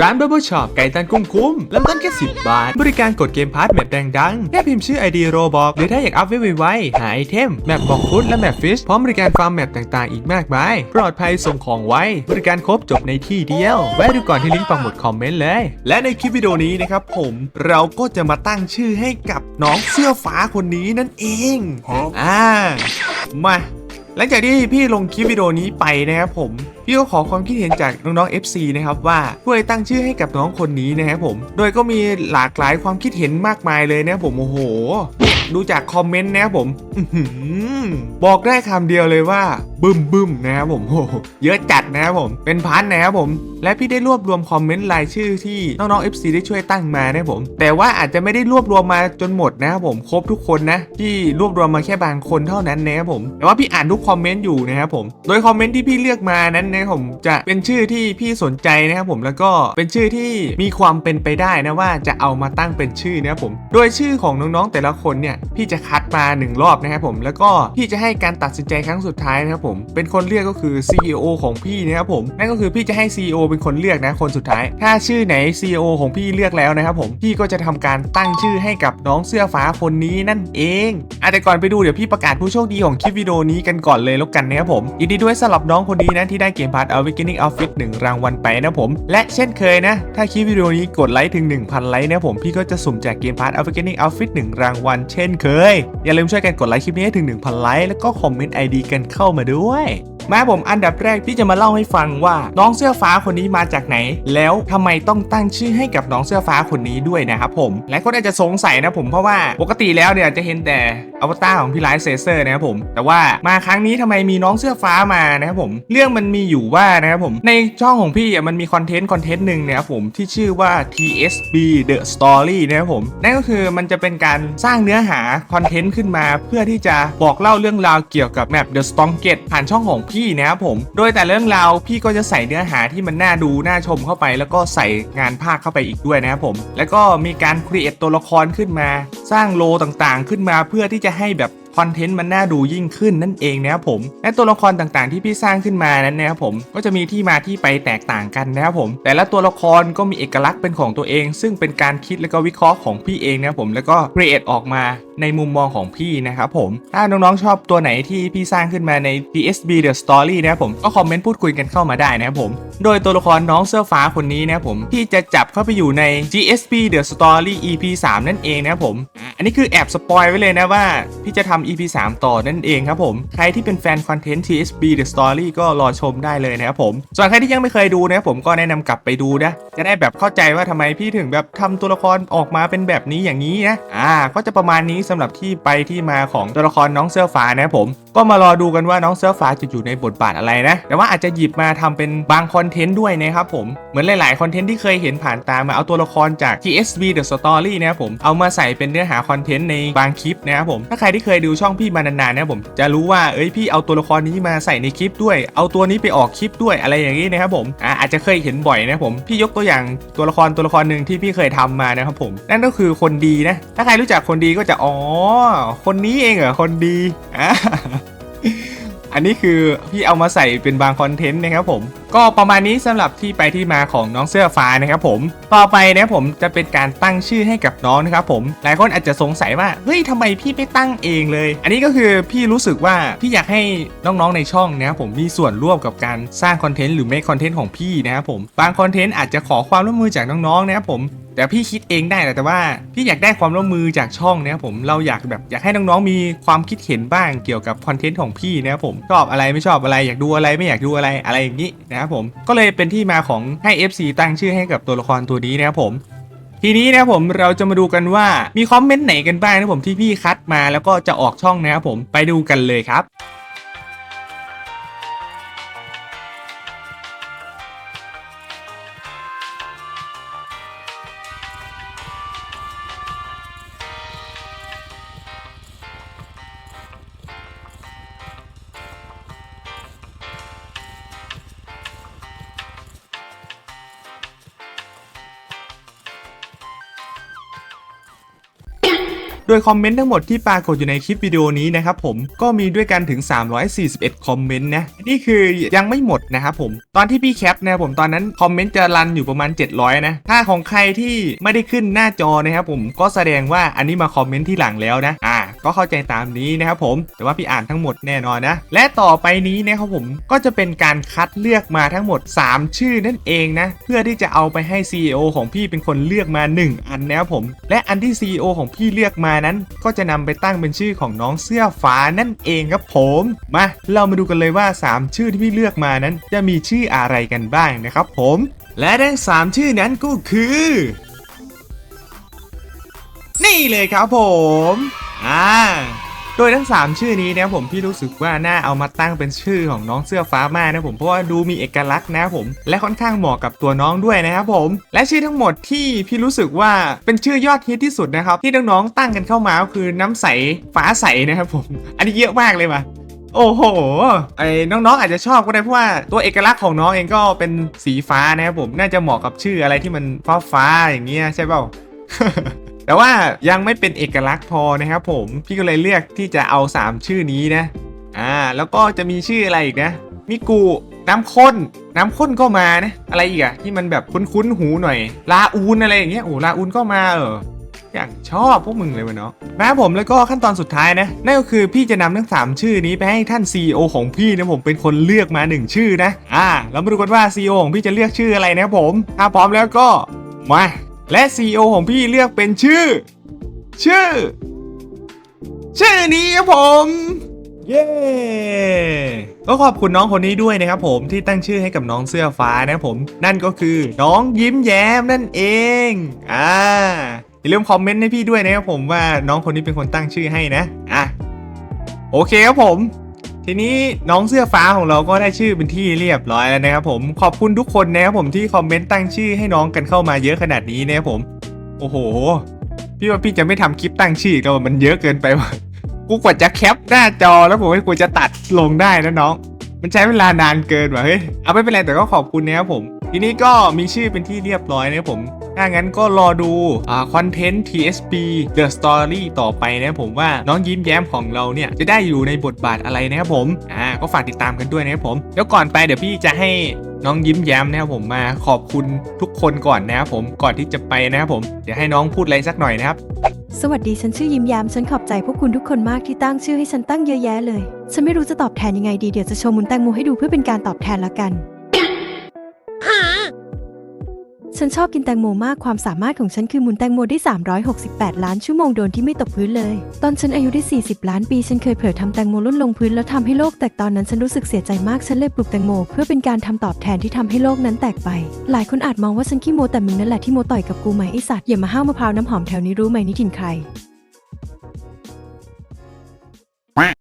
ร้าน Bubble Shop ไก่ตันกุ้งคุ้มเริ่มต้นแค่ 10 บาท บริการกดเกมพาร์ทแมปแดงดังแค่พิมพ์ชื่อ ID โรบอกหรือถ้าอยากอัพไว้ไวๆหาไอเทม แมปบอกฟุตและแมปฟิชพร้อมบริการฟาร์มแมปต่างๆ อีกมากมาย ปลอดภัยส่งของไวบริการครบจบในที่เดียว แวะดูก่อนที่ลิงก์ปักหมุดคอมเมนต์เลย และในคลิปวิดีโอนี้นะครับผมเราก็จะมาตั้งชื่อให้กับน้องเสื้อฟ้าคนนี้นั่นเองอ่ามาห ลังจากที่พี่ลงคลิปวิดีโอนี้ไปนะครับผม พี่ก็ขอความคิดเห็นจากน้องๆ FC นะครับว่าช่วยตั้งชื่อให้กับน้องคนนี้นะครับผม โดยก็มีหลากหลายความคิดเห็นมากมายเลยนะครับผมโอ้โห ดูจากคอมเมนต์นะครับผมบอกได้คำเดียวเลยว่า บึ้มบึ้มนะครับผมโอ้โหเยอะจัดนะครับผม เป็นพันนะครับผม และพี่ได้รวบรวมคอมเมนต์รายชื่อที่น้องๆ FC ได้ช่วยตั้งมานะผม แต่ว่าอาจจะไม่ได้รวบรวมมาจนหมดนะครับผมครบทุกคนนะ ที่รวบรวมมาแค่บางคนเท่านั้นนะครับผม แต่ว่าพี่อ่านทุกคอมเมนต์อยู่นะครับผม โดยคอมเมนต์ที่พี่เลือกมานั้นนะครับผมจะเป็นชื่อที่พี่สนใจนะครับผมแล้วก็เป็นชื่อที่มีความเป็นไปได้นะว่าจะเอามาตั้งเป็นชื่อนะครับผม โดยชื่อของน้องๆแต่ละคนเนี่ยพี่จะคัดมาหนึ่งรอบนะครับผมแล้วก็พี่จะให้การตัดสินใจครั้งสุดท้ายนะครับผมเป็นคนเลือกก็คือ CEO ของพี่นะครับผมนั่นก็คือพี่จะให้ CEO เป็นคนเลือกนะคนสุดท้าย ถ้าชื่อไหน CEO ของพี่เลือกแล้วนะครับผมพี่ก็จะทำการตั้งชื่อให้กับน้องเสื้อฟ้าคนนี้นั่นเองอะแต่ก่อนไปดูเดี๋ยวพี่ประกาศผู้โชคดีของคลิปวิดีโอนี้กันก่อนเลยแล้วกันนะครับผมยินดีด้วยสำหรับน้องคนนี้นะที่ได้เกมพาร์ท Awakening Outfit 1รางวัลไปนะผม และเช่นเคยนะ ถ้าคลิปวิดีโอนี้กดไลค์ถึง 1,000 ไลค์นะผมพี่ก็จะสุ่มแจกเกมพาร์ท Awakening Outfit 1รางวัลเช่นเคย อย่าลืมช่วยกันกดไลค์คลิปนี้ให้ถึง 1,000 ไลค์แล้วก็คอมเมนต์ ID กันเข้ามาด้วย away. มาผมอันดับแรกพี่จะมาเล่าให้ฟังว่าน้องเสื้อฟ้าคนนี้มาจากไหน แล้วทำไมต้องตั้งชื่อให้กับน้องเสื้อฟ้าคนนี้ด้วยนะครับผมและก็อาจจะสงสัยนะผมเพราะว่าปกติแล้วเนี่ยจะเห็นแต่อวตารของพี่ไลท์เซเซอร์นะครับผมแต่ว่ามาครั้งนี้ทำไมมีน้องเสื้อฟ้ามานะครับผมเรื่องมันมีอยู่ว่านะครับผมในช่องของพี่มันมีคอนเทนต์คอนเทนต์หนึ่งนะครับผมที่ชื่อว่า TSB The Story นะครับผมนั่นก็คือมันจะเป็นการสร้างเนื้อหาคอนเทนต์ขึ้นมา เพื่อที่จะบอกเล่าเรื่องราวเกี่ยวกับแมป The Stronget ผ่านช่องของพี่นะครับผม โดยแต่เรื่องราวพี่ก็จะใส่เนื้อหาที่มันน่าดูน่าชมเข้าไป แล้วก็ใส่งานภาคเข้าไปอีกด้วยนะครับผม แล้วก็มีการครีเอทตัวละครขึ้นมา สร้างโลต่างๆ ขึ้นมาเพื่อที่จะให้แบบคอนเทนต์มันน่าดูยิ่งขึ้นนั่นเองนะครับผม และตัวละครต่างๆที่พี่สร้างขึ้นมานั้นนะครับผมก็จะมีที่มาที่ไปแตกต่างกันนะครับผม แต่ละตัวละครก็มีเอกลักษณ์เป็นของตัวเอง ซึ่งเป็นการคิดและก็วิเคราะห์ของพี่เองนะครับผมแล้วก็ครีเอทออกมา ในมุมมองของพี่นะครับผมถ้าน้องๆชอบตัวไหนที่พี่สร้างขึ้นมาใน PSB The Story นะครับผมก็คอมเมนต์พูดคุยกันเข้ามาได้นะครับผมโดยตัวละครน้องเสื้อฟ้าคนนี้นะครับผมที่จะจับเข้าไปอยู่ใน GSP The Story EP 3 นั่นเองนะครับผมอันนี้คือแอบสปอยไว้เลยนะว่าพี่จะทำ EP 3 ต่อนั่นเองครับผมใครที่เป็นแฟนคอนเทนต์ TSB The Story ก็รอชมได้เลยนะครับผมส่วนใครที่ยังไม่เคยดูนะครับผมก็แนะนำกลับไปดูนะจะได้แบบเข้าใจว่าทำไมพี่ถึงแบบทำตัวละครออกมาเป็นแบบนี้อย่างนี้นะอ่าก็จะประมาณนี้สำหรับที่ไปที่มาของตัวละครน้องเสื้อฟ้านะครับผมก็มารอดูกันว่าน้องเสื้อฟ้าจะอยู่ในบทบาทอะไรนะ แต่ว่าอาจจะหยิบมาทำเป็นบางคอนเทนต์ด้วยนะครับผม เหมือนหลาย ๆ คอนเทนต์ที่เคยเห็นผ่านตามาเอาตัวละครจาก TSB The Story นะครับผม เอามาใส่เป็นเนื้อหาคอนเทนต์ในบางคลิปนะครับผม ถ้าใครที่เคยดูช่องพี่มานานๆนะครับผม จะรู้ว่าเอ้ยพี่เอาตัวละครนี้มาใส่ในคลิปด้วย เอาตัวนี้ไปออกคลิปด้วยอะไรอย่างนี้นะครับผม อ่าอาจจะเคยเห็นบ่อยนะครับผม พี่ยกตัวอย่างตัวละครตัวละครหนึ่งที่พี่เคยทำมานะครับผม นั่นก็คือคนดีนะ ถ้าใครรู้จักคนดีก็จะอ๋อคนนี้เองเหรอ คนดีอ่าอันนี้คือพี่เอามาใส่เป็นบางคอนเทนต์นะครับผม ก็ประมาณนี้สำหรับที่ไปที่มาของน้องเสื้อฟ้านะครับผม ต่อไปนะผมจะเป็นการตั้งชื่อให้กับน้องนะครับผม หลายคนอาจจะสงสัยว่า เฮ้ยทำไมพี่ไม่ตั้งเองเลย อันนี้ก็คือพี่รู้สึกว่าพี่อยากให้น้องๆในช่องนะครับผมมีส่วนร่วมกับการสร้างคอนเทนต์หรือเมคคอนเทนต์ของพี่นะครับผม บางคอนเทนต์อาจจะขอความร่วมมือจากน้องๆนะครับผม แต่พี่คิดเองได้แต่ว่าพี่อยากได้ความร่วมมือจากช่องนะครับผมเราอยากแบบอยากให้น้องๆมีความคิดเห็นบ้างเกี่ยวกับคอนเทนต์ของพี่นะครับผมชอบอะไรไม่ชอบอะไรอยากดูอะไรไม่อยากดูอะไรอะไรอย่างนี้นะครับผมก็เลยเป็นที่มาของให้ FC ตั้งชื่อให้กับตัวละครตัวนี้นะครับผมทีนี้นะครับผมเราจะมาดูกันว่ามีคอมเมนต์ไหนกันบ้างนะครับผมที่พี่คัดมาแล้วก็จะออกช่องนะครับผมไปดูกันเลยครับ โดยคอมเมนต์ทั้งหมดที่ปรากฏอยู่ในคลิปวิดีโอนี้นะครับผมก็มีด้วยกันถึง 341 คอมเมนต์นะนี่คือยังไม่หมดนะครับผมตอนที่พี่แคปนะผมตอนนั้นคอมเมนต์จะรันอยู่ประมาณ 700 นะถ้าของใครที่ไม่ได้ขึ้นหน้าจอนะครับผมก็แสดงว่าอันนี้มาคอมเมนต์ที่หลังแล้วนะอ่าก็เข้าใจตามนี้นะครับผม แต่ว่าพี่อ่านทั้งหมดแน่นอนนะ และต่อไปนี้นะครับผมก็จะเป็นการคัดเลือกมาทั้งหมด 3 ชื่อนั่นเองนะ เพื่อที่จะเอาไปให้ CEO ของพี่เป็นคนเลือกมา 1 อันนะครับผม และอันที่ CEO ของพี่เลือกมานั้น ก็จะนำไปตั้งเป็นชื่อของน้องเสื้อฟ้านั่นเองครับผมมาเรามาดูกันเลยว่า 3 ชื่อที่พี่เลือกมานั้น จะมีชื่ออะไรกันบ้างนะครับผม และทั้ง3ชื่อนั้นก็คือ นี่เลยครับผม อ่าโดยทั้ง 3 ชื่อนี้นะครับผมพี่รู้สึกว่าน่าเอามาตั้งเป็นชื่อของน้องเสื้อฟ้ามากนะผมเพราะว่าดูมีเอกลักษณ์นะครับผม และค่อนข้างเหมาะกับตัวน้องด้วยนะครับผม และชื่อทั้งหมดที่พี่รู้สึกว่าเป็นชื่อยอดฮิตที่สุดนะครับ ที่น้องๆตั้งกันเข้ามาก็คือน้ำใสฟ้าใสนะครับผม อันนี้เยอะมากเลยว่ะโอ้โห ไอ้น้องๆอาจจะชอบก็ได้เพราะว่าตัวเอกลักษณ์ของน้องเองก็เป็นสีฟ้านะครับผมน่าจะเหมาะกับชื่ออะไรที่มันฟ้าฟ้าๆอย่างเงี้ยใช่เปล่า แต่ว่ายังไม่เป็นเอกลักษณ์พอนะครับผมพี่ก็เลยเลือกที่จะเอา 3 ชื่อนี้นะอ่าแล้วก็จะมีชื่ออะไรอีกนะมิกูน้ำข้น น้ำข้นก็มานะอะไรอีกอะที่มันแบบคุ้นๆหูหน่อย ลาอูนอะไรอย่างเงี้ยโอ้ลาอูนก็มาเอออย่างชอบพวกมึงเลยวะเนาะนะครับผมแล้วก็ขั้นตอนสุดท้ายนะนั่นก็คือพี่จะนำทั้ง 3 ชื่อนี้ไปให้ท่าน CEO ของพี่นะผมเป็นคนเลือกมา 1 ชื่อนะ อ่าเรามาดูกันว่า CEO ของพี่จะเลือกชื่ออะไรนะครับผมถ้าพร้อมแล้วก็มา และ CEO ของพี่เลือกเป็นชื่อ ชื่อ ชื่อนี้ครับผม เย้ ก็ขอบคุณน้องคนนี้ด้วยนะครับผมที่ตั้งชื่อให้กับน้องเสื้อฟ้านะครับผม นั่นก็คือน้องยิ้มแย้มนั่นเองอ่าอย่าลืมคอมเมนต์ให้พี่ด้วยนะครับผมว่าน้องคนนี้เป็นคนตั้งชื่อให้นะอะโอเคครับผม ทีนี้น้องเสื้อฟ้าของเราก็ได้ชื่อเป็นที่เรียบร้อยแล้วนะครับผมขอบคุณทุกคนนะครับผมที่คอมเมนต์ตั้งชื่อให้น้องกันเข้ามาเยอะขนาดนี้นะครับผมโอ้โห พี่ว่าพี่จะไม่ทำคลิปตั้งชื่ออีแล้วมันเยอะเกินไปว่ะกูกว่าจะแคปหน้าจอแล้วผมให้กูจะตัดลงได้นะน้อง มันใช้เวลานานเกินว่ะเฮ้ยเอาไม่เป็นไรแต่ก็ขอบคุณนะครับผม ทีนี้ก็มีชื่อเป็นที่เรียบร้อยนะครับผม ถ้างั้นก็รอดูคอนเทนต์ TSP The Story ต่อไปนะครับผมว่าน้องยิ้มแย้มของเราเนี่ย จะได้อยู่ในบทบาทอะไรนะครับผมอ่าก็ฝากติดตามกันด้วยนะครับผมแล้วก่อนไปเดี๋ยวพี่จะให้น้องยิ้มแย้มนะครับผมมาขอบคุณทุกคนก่อนนะครับผมก่อนที่จะไปนะครับผมเดี๋ยวให้น้องพูดอะไรสักหน่อยนะครับ สวัสดีฉันชื่อยิ้มแยามฉันขอบใจพวกคุณทุกคนมากที่ตั้งชื่อให้ฉันตั้งเยอะแยะเลย ฉันไม่รู้จะตอบแทนยังไงดีเดี๋ยวจะโชว์มุนแตงโมให้ดูเพื่อเป็นการตอบแทนละกัน ฉันชอบกินแตงโมมากความสามารถของฉันคือหมุนแตงโมได้ 368 ล้านชั่วโมงโดนที่ไม่ตกพื้นเลย ตอนฉันอายุได้ 40 ล้านปี ฉันเคยเผลอทำแตงโมล่นลงพื้นแล้วทำให้โลกแตกตอนนั้นฉันรู้สึกเสียใจมากฉันเลยปลูกแตงโม เพื่อเป็นการทำตอบแทนที่ทำให้โลกนั้นแตกไป หลายคนอาจมองว่าฉันขี้โมแต่มึงนั่นแหละที่โมต่อยกับกูไหมไอสัตว์อย่ามาห้าวมะพร้าวน้ำหอมแถวนี้รู้ไหมนี่ถิ่นใคร